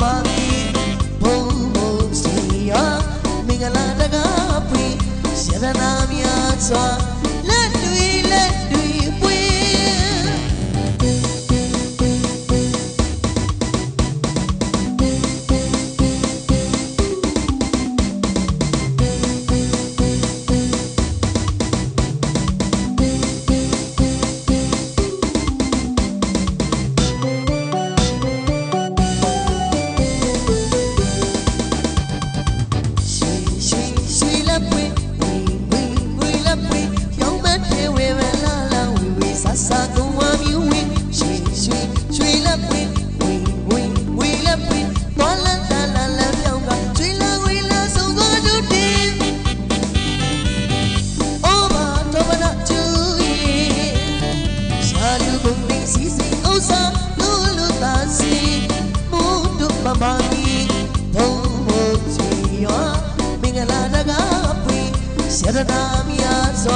မာမီဘုံဘုံစီယာမင်္ဂလာတကားဖွင့်ရတနာများစွာလက်တွေလက် ከተዳም ያዘዋ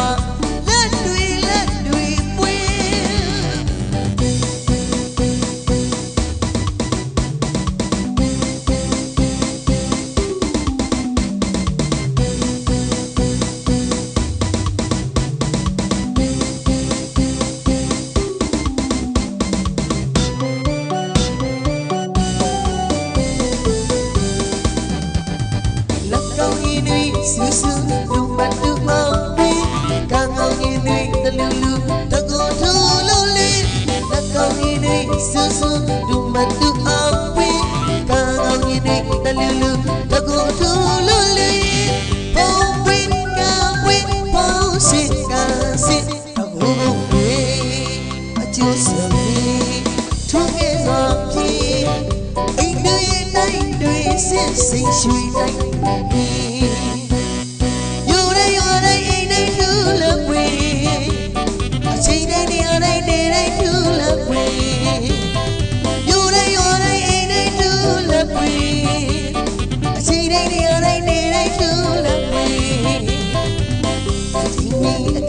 sing sweet like me Dù đây ở đây anh đây nữ là quỳ Ở trên đây đi ở đây để đây nữ là quỳ Dù đây ở đây anh đây nữ là quỳ Ở trên đây đi ở đây để đây nữ là quỳ Tình mình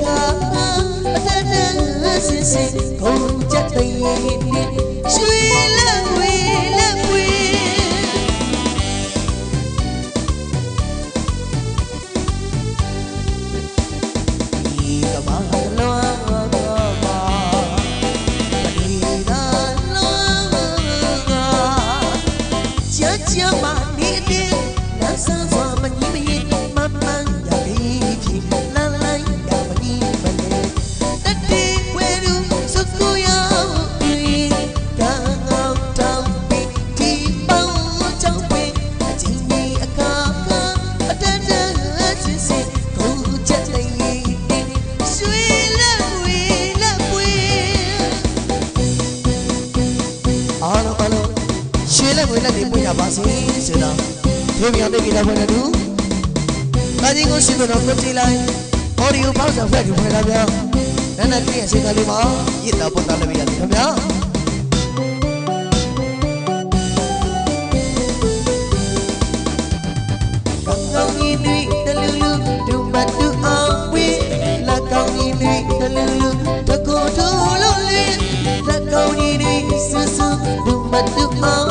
လက်ဝေလက်တွေပွင့်ရပါစေဆိုတော့ဒီမြောင်တဲ့ကိစ္စဖွင့်တဲ့သူကာကြီးကိုရှိတော့ကိုကြည့်လိုက်အော်ဒီယိုပေါက်ဆောင်ဖက်ဒီဖွင့်လာပြောနန်းနပြည့်အချိန်ကလေးမှာရစ်တာပုတ်တာလည်းပြရတယ်ခင်ဗျာကောင်းကောင်းကြီးတွေတလူလူဒုမတူအောင်ဝေးလက်ကောင်းကြီးတွေတလူလူတကိုထူလို့လေလက်ကောင်းကြီးတွေဆူဆူဒုမတူအောင်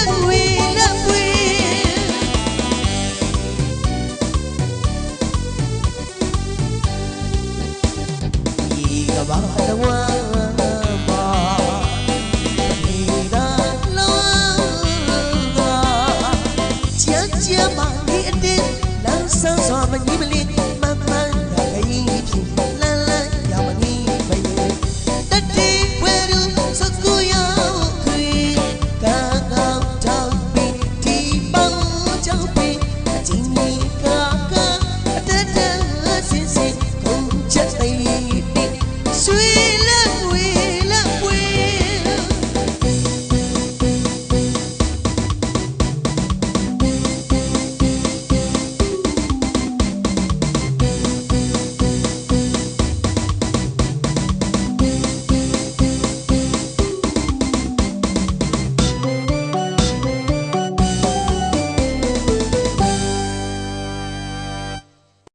မဒီအတင်းလမ်းဆန်းစွာမကြီးမလင်းမမှန်တာခရင်ဖြစ်